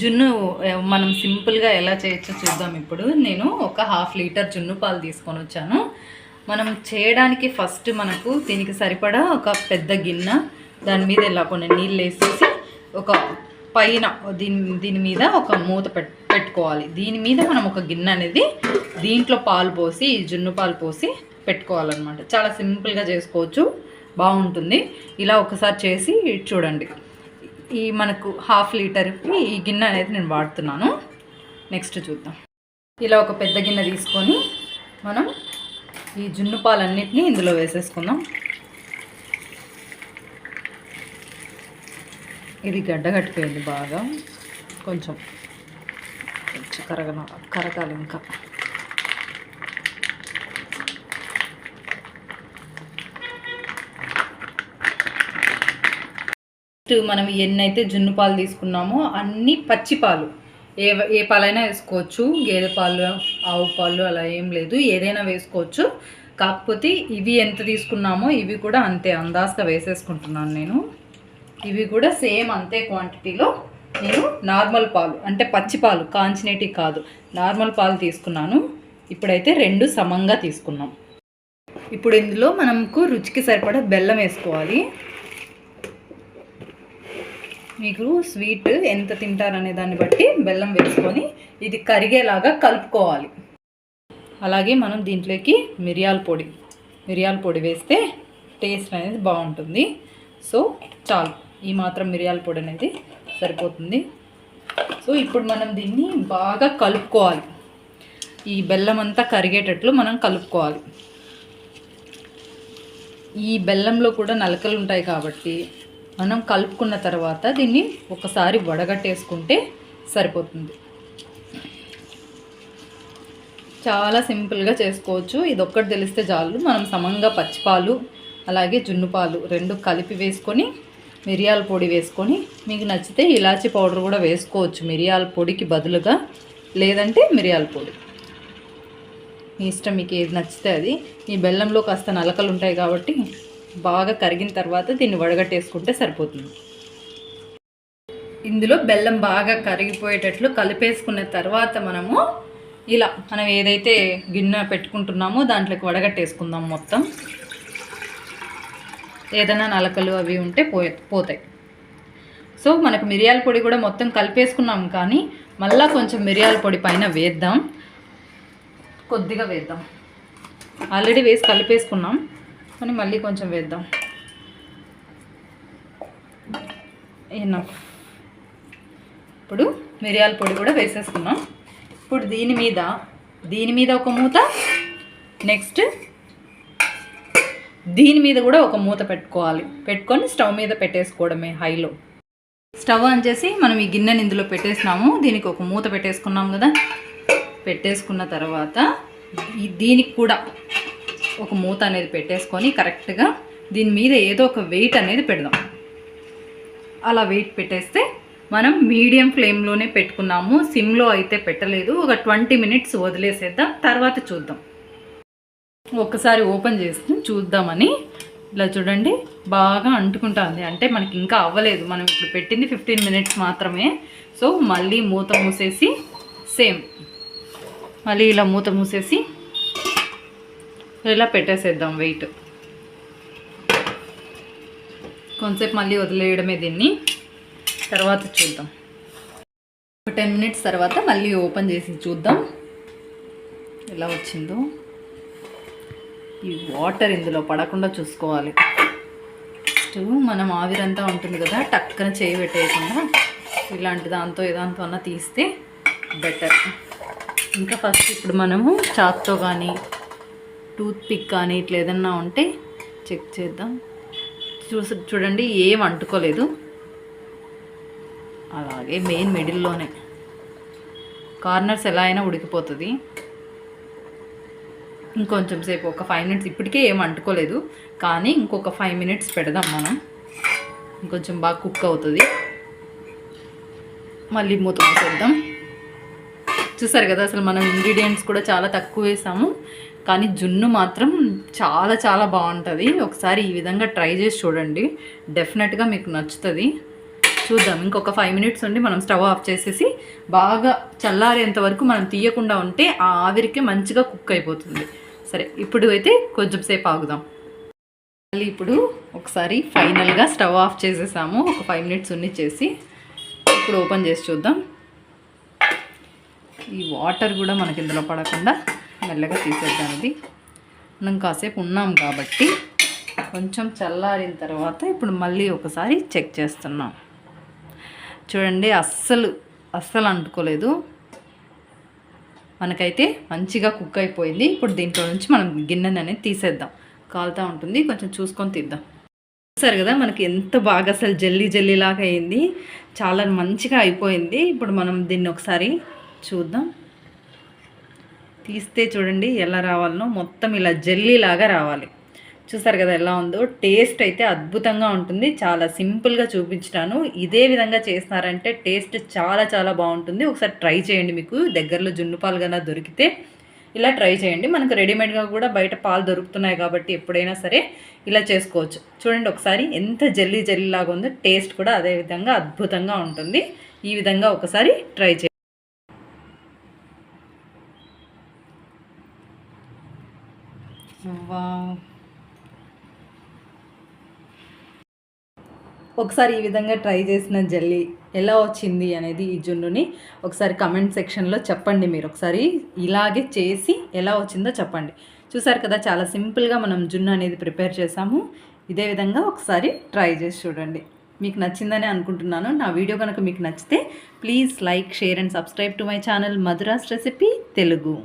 జున్ను మనం సింపుల్గా ఎలా చేయొచ్చో చూద్దాం ఇప్పుడు. నేను ఒక హాఫ్ లీటర్ జున్ను పాలు తీసుకొని వచ్చాను. మనం చేయడానికి ఫస్ట్ మనకు దీనికి సరిపడా ఒక పెద్ద గిన్నె దాని మీద ఇలా కొన్ని నీళ్ళు వేసేసి ఒక పైన దీని దీని మీద ఒక మూత పెట్ పెట్టుకోవాలి. దీని మీద మనం ఒక గిన్నె అనేది దీంట్లో పాలు పోసి జున్ను పాలు పోసి పెట్టుకోవాలన్నమాట. చాలా సింపుల్గా చేసుకోవచ్చు. బాగుంటుంది. ఇలా ఒకసారి చేసి చూడండి. ఈ మనకు హాఫ్ లీటర్కి ఈ గిన్నె అనేది నేను వాడుతున్నాను. నెక్స్ట్ చూద్దాం. ఇలా ఒక పెద్ద గిన్నె తీసుకొని మనం ఈ జున్ను పాలన్నిటిని ఇందులో వేసేసుకుందాం. ఇది గడ్డ కట్టిపోయింది బాగా. కొంచెం కొంచెం కరగన కరగాలి ఇంకా. మనం ఎన్నైతే జున్ను పాలు తీసుకున్నామో అన్ని పచ్చి పాలు. ఏ ఏ పాలైనా వేసుకోవచ్చు. గేదె పాలు ఆవు పాలు అలా ఏం లేదు. ఏదైనా వేసుకోవచ్చు. కాకపోతే ఇవి ఎంత తీసుకున్నామో ఇవి కూడా అంతే అందాజగా వేసేసుకుంటున్నాను నేను. ఇవి కూడా సేమ్ అంతే క్వాంటిటీలో నేను నార్మల్ పాలు అంటే పచ్చి పాలు కాదు. నార్మల్ పాలు తీసుకున్నాను. ఇప్పుడైతే రెండు సమంగా తీసుకున్నాం. ఇప్పుడు ఇందులో మనకు రుచికి సరిపడా బెల్లం వేసుకోవాలి. మీకు స్వీట్ ఎంత తింటారనే దాన్ని బట్టి బెల్లం వేసుకొని ఇది కరిగేలాగా కలుపుకోవాలి. అలాగే మనం దీంట్లోకి మిరియాల పొడి మిరియాల పొడి వేస్తే టేస్ట్ అనేది బాగుంటుంది. సో చాలు. ఈ మాత్రం మిరియాల పొడి అనేది సరిపోతుంది. సో ఇప్పుడు మనం దీన్ని బాగా కలుపుకోవాలి. ఈ బెల్లం అంతా కరిగేటట్లు మనం కలుపుకోవాలి. ఈ బెల్లంలో కూడా నలకలు ఉంటాయి కాబట్టి మనం కలుపుకున్న తర్వాత దీన్ని ఒకసారి వడగట్టేసుకుంటే సరిపోతుంది. చాలా సింపుల్గా చేసుకోవచ్చు. ఇది ఒక్కటి తెలిస్తే చాలు. మనం సమంగా పచ్చిపాలు అలాగే జున్ను పాలు రెండు కలిపి వేసుకొని మిరియాల పొడి వేసుకొని మీకు నచ్చితే ఇలాచీ పౌడర్ కూడా వేసుకోవచ్చు. మిరియాల పొడికి బదులుగా లేదంటే మిరియాల పొడి. మీ ఇష్టం మీకు ఏది నచ్చితే అది. ఈ బెల్లంలో కాస్త నలకలు ఉంటాయి కాబట్టి బాగా కరిగిన తర్వాత దీన్ని వడగట్టేసుకుంటే సరిపోతుంది. ఇందులో బెల్లం బాగా కరిగిపోయేటట్లు కలిపేసుకున్న తర్వాత మనము ఇలా మనం ఏదైతే గిన్నె పెట్టుకుంటున్నామో దాంట్లోకి వడగట్టేసుకుందాం మొత్తం. ఏదైనా నలకలు అవి ఉంటే పోయే పోతాయి. సో మనకు మిరియాల పొడి కూడా మొత్తం కలిపేసుకున్నాం కానీ మళ్ళీ కొంచెం మిరియాల పొడి పైన వేద్దాం. కొద్దిగా వేద్దాం. ఆల్రెడీ వేసి కలిపేసుకున్నాం. కానీ మళ్ళీ కొంచెం వేద్దాం. ఎనఫ్ ఇప్పుడు మిరియాల పొడి కూడా వేసేసుకున్నాం ఇప్పుడు దీని మీద దీని మీద ఒక మూత నెక్స్ట్ దీని మీద కూడా ఒక మూత పెట్టుకోవాలి. పెట్టుకొని స్టవ్ మీద పెట్టేసుకోవడమే హైలో. స్టవ్ ఆన్ చేసి మనం ఈ గిన్నెని ఇందులో పెట్టేసినాము. దీనికి ఒక మూత పెట్టేసుకున్నాం కదా. పెట్టేసుకున్న తర్వాత దీనికి కూడా ఒక మూత అనేది పెట్టేసుకొని కరెక్ట్గా దీని మీద ఏదో ఒక వెయిట్ అనేది పెడదాం. అలా వెయిట్ పెట్టేస్తే మనం మీడియం ఫ్లేమ్లోనే పెట్టుకున్నాము. సిమ్లో అయితే పెట్టలేదు. ఒక ట్వంటీ మినిట్స్ వదిలేసేద్దాం. తర్వాత చూద్దాం. ఒకసారి ఓపెన్ చేసి చూద్దామని ఇలా చూడండి. బాగా అంటుకుంటుంది. అంటే మనకి ఇంకా అవ్వలేదు. మనం ఇప్పుడు పెట్టింది ఫిఫ్టీన్ మినిట్స్ మాత్రమే. సో మళ్ళీ మూత మూసేసి సేమ్. మళ్ళీ ఇలా మూత మూసేసి ఇలా పెట్టేసేద్దాం వెయిట్ కొంతసేపు మళ్ళీ వదిలేయడమే దీన్ని. తర్వాత చూద్దాం. ఒక టెన్ మినిట్స్ తర్వాత మళ్ళీ ఓపెన్ చేసి చూద్దాం. ఎలా వచ్చిందో. ఈ వాటర్ ఇందులో పడకుండా చూసుకోవాలి. ఫస్ట్ మనం ఆవిరంతా ఉంటుంది కదా టక్కన చేయి పెట్టేయకుండా ఇలాంటి దాంతో ఏదాంతో అన్న తీస్తే బెటర్ ఇంకా ఫస్ట్ ఇప్పుడు మనము చాక్తో కానీ టూత్ పిక్ కానీ ఇట్లా ఏదన్నా ఉంటే చెక్ చేద్దాం. చూస చూడండి ఏం అంటుకోలేదు. అలాగే మెయిన్ మిడిల్లోనే. కార్నర్స్ ఎలా అయినా ఉడికిపోతుంది. ఇంకొంచెం సేపు ఒక ఫైవ్ మినిట్స్ ఇప్పటికే ఏం అంటుకోలేదు. కానీ ఇంకొక ఫైవ్ మినిట్స్ పెడదాం మనం. ఇంకొంచెం బాగా కుక్ అవుతుంది. మళ్ళీ మూత మూసేద్దాం. చూసారు కదా అసలు మనం ఇంగ్రీడియంట్స్ కూడా చాలా తక్కువ వేసాము. కానీ జున్ను మాత్రం చాలా చాలా బాగుంటుంది. ఒకసారి ఈ విధంగా ట్రై చేసి చూడండి. డెఫినెట్గా మీకు నచ్చుతుంది. చూద్దాం ఇంకొక ఫైవ్ మినిట్స్ ఉండి మనం స్టవ్ ఆఫ్ చేసేసి బాగా చల్లారేంత వరకు మనం తీయకుండా ఉంటే ఆ ఆవిరికి మంచిగా కుక్ అయిపోతుంది. సరే ఇప్పుడు అయితే కొంచెం సేపు ఆగుదాం. మళ్ళీ ఇప్పుడు ఒకసారి ఫైనల్గా స్టవ్ ఆఫ్ చేసేసాము. ఒక ఫైవ్ మినిట్స్ ఉన్ని చేసి ఇప్పుడు ఓపెన్ చేసి చూద్దాం. ఈ వాటర్ కూడా మనకి ఇందులో పడకుండా మెల్లగా తీసేద్దాం ఇది. మనం కాసేపు ఉన్నాం కాబట్టి కొంచెం చల్లారిన తర్వాత ఇప్పుడు మళ్ళీ ఒకసారి చెక్ చేస్తున్నాం. చూడండి అస్సలు అస్సలు అంటుకోలేదు. మనకైతే మంచిగా కుక్ అయిపోయింది. ఇప్పుడు దీంట్లో నుంచి మనం గిన్నెని అనేది తీసేద్దాం. కాలుతూ ఉంటుంది. కొంచెం చూసుకొని తీద్దాం. చూసారు కదా మనకి ఎంత బాగా అసలు జల్లీ జల్లీ లాగా అయింది. చాలా మంచిగా అయిపోయింది. ఇప్పుడు మనం దీన్ని ఒకసారి చూద్దాం. తీస్తే చూడండి ఎలా రావాలనో. మొత్తం ఇలా జల్లీ లాగా రావాలి. చూసారు కదా ఎలా ఉందో? టేస్ట్ అయితే అద్భుతంగా ఉంటుంది. చాలా సింపుల్గా చూపించాను ఇదే విధంగా చేస్తున్నారంటే టేస్ట్ చాలా చాలా బాగుంటుంది. ఒకసారి ట్రై చేయండి మీకు. దగ్గరలో జున్ను పాలు కన్నా దొరికితే ఇలా ట్రై చేయండి. మనకు రెడీమేడ్గా కూడా బయట పాలు దొరుకుతున్నాయి కాబట్టి ఎప్పుడైనా సరే ఇలా చేసుకోవచ్చు. చూడండి ఒకసారి ఎంత జల్లీ జల్లీ లాగా ఉందో. టేస్ట్ కూడా అదే విధంగా అద్భుతంగా ఉంటుంది. ఈ విధంగా ఒకసారి ట్రై చేయండి. ఒకసారి ఈ విధంగా ట్రై చేసిన జల్లీ ఎలా వచ్చింది అనేది ఈ జున్నుని ఒకసారి కమెంట్ సెక్షన్లో చెప్పండి మీరు. ఒకసారి ఇలాగే చేసి ఎలా వచ్చిందో చెప్పండి. చూసారు కదా చాలా సింపుల్గా మనం జున్ను అనేది ప్రిపేర్ చేసాము. ఇదే విధంగా ఒకసారి ట్రై చేసి చూడండి. మీకు నచ్చిందని అనుకుంటున్నాను. నా వీడియో కనుక మీకు నచ్చితే please like share and subscribe to my channel Madhuras recipe Telugu.